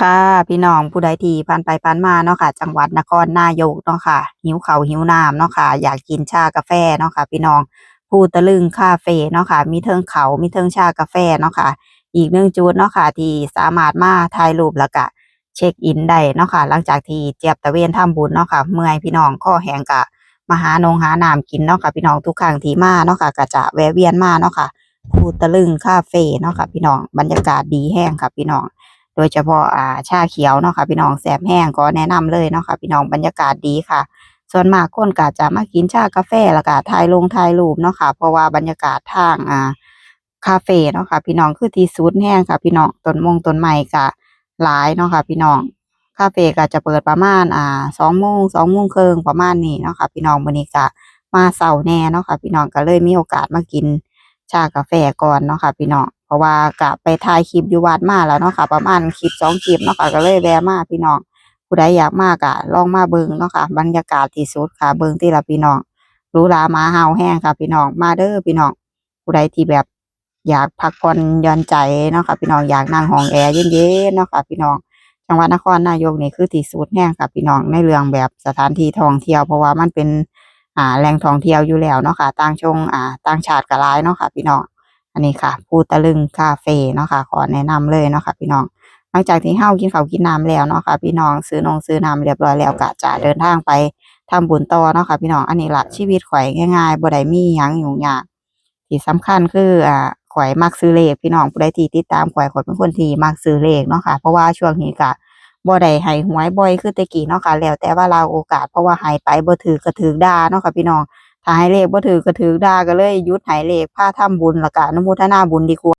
ค่ะพี่น้องผู้ใดที่ผ่านไปผ่านมาเนาะค่ะ จังหวัดนครนายกเนาะค่ะ หิวเข้าหิวน้ำเนาะค่ะ อยากกินชากาแฟเนาะค่ะ พี่น้องภูตะลึงคาเฟ่เนาะค่ะ มีเทิงเขามีเทิงชากาแฟเนาะค่ะ อีกหนึ่งจุดเนาะค่ะ ที่สามารถมาถ่ายรูปแล้วก็เช็กอินได้เนาะค่ะ หลังจากที่เจียบตะเวนทำบุญเนาะค่ะ เมื่อยพี่น้องคอแหงก็มาหานงหาน้ำกินเนาะค่ะ พี่น้องทุกครั้งที่มาเนาะค่ะก็จะแวะเวียนมาเนาะค่ะภูตะลึงคาเฟ่เนาะค่ะ พี่น้องบรรยากาศดีแห้งค่ะพี่น้อง โดยเฉพาะอ่าชาเขียวเนาะค่ะพี่น้องแสบแห้งก็แนะนำเลยเนาะค่ะพี่น้องบรรยากาศดีค่ะ ส่วนมากคนก็จะมากินชากาแฟแล้วก็ถ่ายลงถ่ายรูปเนาะค่ะ เพราะว่าบรรยากาศทางอ่าคาเฟ่เนาะค่ะพี่น้องคือที่สุดแห้งค่ะ พี่น้องต้นมงต้นไม้ก็หลายเนาะค่ะพี่น้องคาเฟ่ก็จะเปิดประมาณอ่าสองโมงสองโมงครึ่งประมาณนี้เนาะค่ะพี่น้องมื้อนี้ก็มาเช้าแน่เนาะค่ะพี่น้องก็เลยมีโอกาสมากินชากาแฟก่อนเนาะค่ะพี่น้อง ราะว่ากะไปถ่ายคลิปอยู่วัดมาแล้วเนาะค่ะ ประมาณคลิปสองคลิปเนาะค่ะก็เลยแวะมาพี่น้องผู้ใดอยากมากอะลองมาเบิงเนาะค่ะ บรรยากาศที่สุดค่ะ เบิงที่ละพี่น้องรูหรามาเห่าแห้งค่ะ พี่น้องมาเด้อพี่น้องผู้ใดที่แบบอยากพักผ่อนย่อนใจเนาะค่ะ พี่น้องอยากนั่งห้องแอร์เย็นๆเนาะค่ะ พี่น้องจังหวัดนครนายกนี่คือที่สุดแห้งค่ะพี่น้องในเรื่องแบบสถานที่ท่องเที่ยวเพราะว่ามันเป็นอ่าแหล่งท่องเที่ยวอยู่แล้วเนาะค่ะต่างชงอ่าต่างชาติก็หลายเนาะค่ะ พี่น้อง อันนี้ค่ะภูตะลึงคาเฟเนาะค่ะ ขอแนะนำเลยเนาะค่ะพี่น้องหลังจากที่เฮากินข้าวกินน้ำแล้วเนาะค่ะพี่น้องซื้อนงซื้อน้ำเรียบร้อยแล้วก็จะเดินทางไปทำบุญต่อเนาะค่ะพี่น้องอันนี้ละชีวิตข่อยง่ายๆบ่ได้มีหยังยุ่งยากที่สำคัญคืออ่าข่อยมักซื้อเลขพี่น้องผู้ใดที่ติดตามข่อยข่อยเป็นคนที่มักซื้อเลขเนาะค่ะเพราะว่าช่วงนี้ก็บ่ได้ให้หวยบ่อยคือแต่กี้เนาะค่ะแล้วแต่ว่าเราโอกาสเพราะว่าให้ไปบ่ถือก็ถือด่าเนาะค่ะพี่น้อง ถ้าให้เลขบ่ถือก็ถือด่าก็เลยหยุดให้เลขพาทำบุญแล้วก็อนุโมทนาบุญดีกว่า